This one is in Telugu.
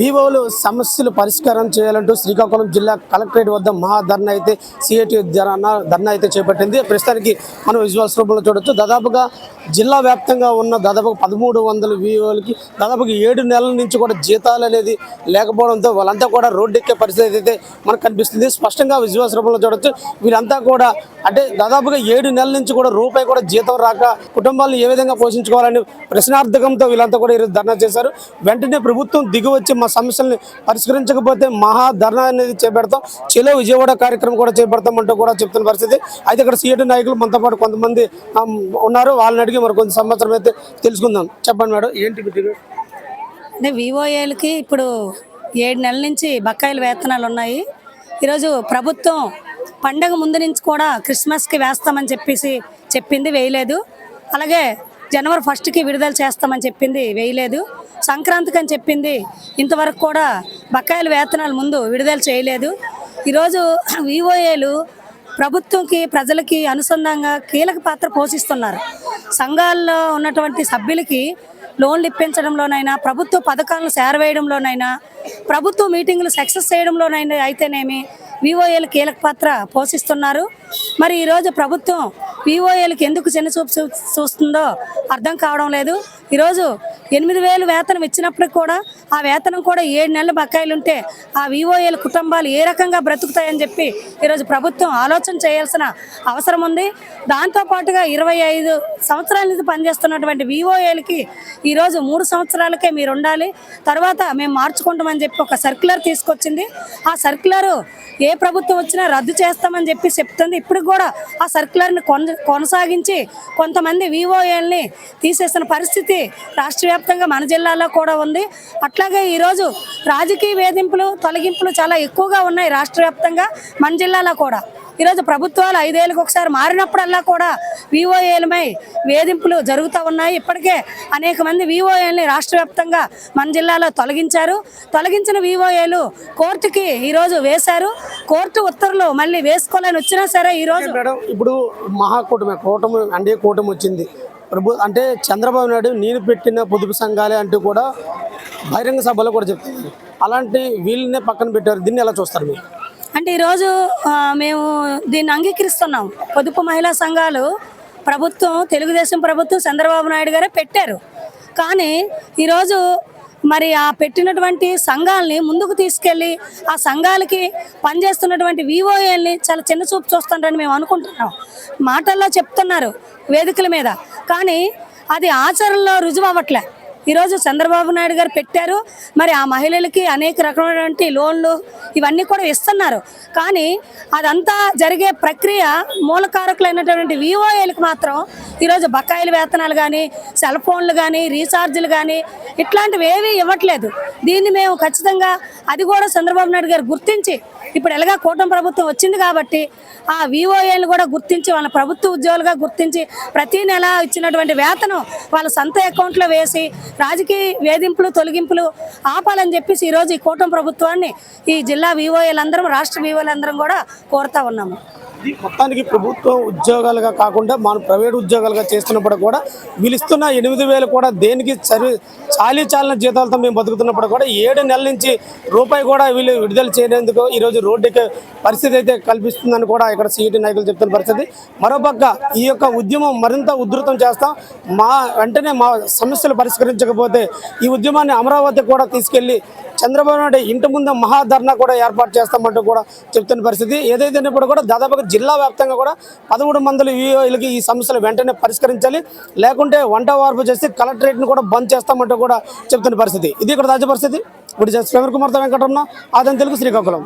వివోలు సమస్యలు పరిష్కారం చేయాలంటూ శ్రీకాకుళం జిల్లా కలెక్టరేట్ వద్ద మహాధర్నా అయితే సిఐటి ధర్నా ధర్నా అయితే చేపట్టింది. ప్రస్తుతానికి మనం విజువల్స్ రూపంలో చూడొచ్చు. దాదాపుగా జిల్లా వ్యాప్తంగా ఉన్న దాదాపు పదమూడు వందల వివోలకి దాదాపుగా ఏడు నెలల నుంచి కూడా జీతాలు అనేది లేకపోవడంతో వాళ్ళంతా కూడా రోడ్డెక్కే పరిస్థితి అయితే మనకు కనిపిస్తుంది. స్పష్టంగా విజువల్స్ రూపంలో చూడొచ్చు. వీళ్ళంతా కూడా అంటే దాదాపుగా ఏడు నెలల నుంచి కూడా రూపాయి కూడా జీతం రాక కుటుంబాలను ఏ విధంగా పోషించుకోవాలని ప్రశ్నార్థకంతో వీళ్ళంతా కూడా ఈరోజు ధర్నా చేశారు. వెంటనే ప్రభుత్వం దిగువచ్చి మా సమస్యల్ని పరిష్కరించకపోతే మహా ధర్నా అనేది చేపెడతాం. చెలో విజయవాడ కార్యక్రమం కూడా చేపడతామంటూ కూడా చెప్తున్న పరిస్థితి. అయితే ఇక్కడ సీఎటు నాయకులు మనతో పాటు కొంతమంది ఉన్నారు. వాళ్ళని అడిగి మరి కొంత సంవత్సరం అయితే తెలుసుకుందాం. చెప్పండి మేడం ఏంటి అంటే వివోఏలకి ఇప్పుడు ఏడు నెలల నుంచి బకాయిల వేతనాలు ఉన్నాయి. ఈరోజు ప్రభుత్వం పండగ ముందు నుంచి కూడా క్రిస్మస్కి వేస్తామని చెప్పేసి చెప్పింది వేయలేదు. అలాగే జనవరి ఫస్ట్కి విడుదల చేస్తామని చెప్పింది వేయలేదు. సంక్రాంతికి అని చెప్పింది ఇంతవరకు కూడా బకాయిల వేతనాలు ముందు విడుదల చేయలేదు. ఈరోజు వివోఏలు ప్రభుత్వంకి ప్రజలకి అనుసంధానంగా కీలక పాత్ర పోషిస్తున్నారు. సంఘాల్లో ఉన్నటువంటి సభ్యులకి లోన్లు ఇప్పించడంలోనైనా ప్రభుత్వ పథకాలను చేరవేయడంలోనైనా ప్రభుత్వ మీటింగ్లు సక్సెస్ చేయడంలోనైనా అయితేనేమి వివోఏలు కీలక పాత్ర పోషిస్తున్నారు. మరి ఈరోజు ప్రభుత్వం వివోఏలకు ఎందుకు చిన్నచూపు చూ- చూస్తుందో అర్థం కావడం లేదు. ఈరోజు ఎనిమిది వేలు వేతనం ఇచ్చినప్పటికి కూడా ఆ వేతనం కూడా ఏడు నెలల బకాయిలు ఉంటే ఆ వివోఏల కుటుంబాలు ఏ రకంగా బ్రతుకుతాయని చెప్పి ఈరోజు ప్రభుత్వం ఆలోచన చేయాల్సిన అవసరం ఉంది. దాంతోపాటుగా ఇరవై ఐదు సంవత్సరాల నుంచి పనిచేస్తున్నటువంటి వివోఏలకి ఈరోజు మూడు సంవత్సరాలకే మీరు ఉండాలి. తర్వాత మేము మార్చుకుంటామని చెప్పి ఒక సర్క్యులర్ తీసుకొచ్చింది. ఆ సర్క్యులర్ ఏ ప్రభుత్వం వచ్చినా రద్దు చేస్తామని చెప్పి చెప్తుంది. ఇప్పుడు కూడా ఆ సర్క్యులర్ని కొన కొనసాగించి కొంతమంది వివోఎల్ని తీసేసిన పరిస్థితి రాష్ట్ర వ్యాప్తంగా మన జిల్లాలో కూడా ఉంది. అట్లాగే ఈరోజు రాజకీయ వేధింపులు తొలగింపులు చాలా ఎక్కువగా ఉన్నాయి రాష్ట్ర వ్యాప్తంగా మన జిల్లాలో కూడా. ఈరోజు ప్రభుత్వాలు ఐదేళ్ళకి ఒకసారి మారినప్పుడల్లా కూడా వివోఏలమై వేధింపులు జరుగుతూ ఉన్నాయి. ఇప్పటికే అనేక మంది వివోఏల్ని రాష్ట్ర వ్యాప్తంగా మన జిల్లాలో తొలగించారు. తొలగించిన వివోఏలు కోర్టుకి ఈరోజు వేశారు. కోర్టు ఉత్తర్వులు మళ్ళీ వేసుకోవాలని వచ్చినా సరే ఈరోజు మేడం ఇప్పుడు మహాకూటమి కూటమి అంటే కూటమి వచ్చింది. ప్రభు అంటే చంద్రబాబు నాయుడు నేను పెట్టిన పొదుపు సంఘాలే అంటూ కూడా బహిరంగ సభలో కూడా చెప్తుంది అలాంటి వీళ్ళనే పక్కన పెట్టారు. దీన్ని ఎలా చూస్తారు మీరు? అంటే ఈరోజు మేము దీన్ని అంగీకరిస్తున్నాం. పొదుపు మహిళా సంఘాలు ప్రభుత్వం తెలుగుదేశం ప్రభుత్వం చంద్రబాబు నాయుడు గారే పెట్టారు. కానీ ఈరోజు మరి ఆ పెట్టినటువంటి సంఘాలని ముందుకు తీసుకెళ్ళి ఆ సంఘాలకి పనిచేస్తున్నటువంటి వివోఏల్ని చాలా చిన్న చూపు చూస్తుంటారని మేము అనుకుంటున్నాం. మాటల్లో చెప్తున్నారు వేదికల మీద. కానీ అది ఆచరణలో రుజువు అవ్వట్లే ఈరోజు చంద్రబాబు నాయుడు గారు పెట్టారు. మరి ఆ మహిళలకి అనేక రకమైనటువంటి లోన్లు ఇవన్నీ కూడా ఇస్తున్నారు. కానీ అదంతా జరిగే ప్రక్రియ మూలకారకులైనటువంటి వివోఏలకు మాత్రం ఈరోజు బకాయిల వేతనాలు కానీ సెల్ ఫోన్లు కానీ రీఛార్జీలు కానీ ఇట్లాంటివి ఏమీ ఇవ్వట్లేదు. దీన్ని మేము ఖచ్చితంగా అది కూడా చంద్రబాబు నాయుడు గారు గుర్తించి ఇప్పుడు ఎలాగా కూటమి ప్రభుత్వం వచ్చింది కాబట్టి ఆ వివోఏలు కూడా గుర్తించి వాళ్ళ ప్రభుత్వ ఉద్యోగులుగా గుర్తించి ప్రతి నెల ఇచ్చినటువంటి వేతనం వాళ్ళ సొంత అకౌంట్లో వేసి రాజకీయ వేధింపులు తొలగింపులు ఆపాలని చెప్పేసి ఈరోజు ఈ కూటమి ప్రభుత్వాన్ని ఈ జిల్లా వివోఏలందరం రాష్ట్ర వివోలందరం కూడా కోరుతా ఉన్నాము. మొత్తానికి ప్రభుత్వ ఉద్యోగాలుగా కాకుండా మనం ప్రైవేట్ ఉద్యోగాలుగా చేస్తున్నప్పుడు కూడా వీళ్ళు ఇస్తున్న ఎనిమిది వేలు కూడా దేనికి చరి చాలీ చాలిన జీతాలతో మేము బతుకుతున్నప్పుడు కూడా ఏడు నెలల నుంచి రూపాయి కూడా వీళ్ళు విడుదల చేయడానికి ఈరోజు రోడ్డుకి పరిస్థితి అయితే కల్పిస్తుందని కూడా ఇక్కడ సీఈటీ నాయకులు చెప్తున్న పరిస్థితి. మరోపక్క ఈ యొక్క ఉద్యమం మరింత ఉధృతం చేస్తాం మా వెంటనే మా సమస్యలు పరిష్కరించకపోతే ఈ ఉద్యమాన్ని అమరావతి కూడా తీసుకెళ్ళి చంద్రబాబు నాయుడు ఇంటి ముందు మహాధర్నా కూడా ఏర్పాటు చేస్తామంటూ కూడా చెప్తున్న పరిస్థితి. ఏదైతే కూడా దాదాపుగా జిల్లా వ్యాప్తంగా కూడా పదమూడు మందులు వీళ్ళకి ఈ సమస్యలు వెంటనే పరిష్కరించాలి. లేకుంటే వంట వార్పు చేసి కలెక్టరేట్ని కూడా బంద్ చేస్తామంటూ కూడా చెప్తున్న పరిస్థితి. ఇది ఇక్కడ తాజా పరిస్థితి. ఇప్పుడు జస్ట్ వెంకటరమణ ఆదం తెలుగు శ్రీకాకుళం.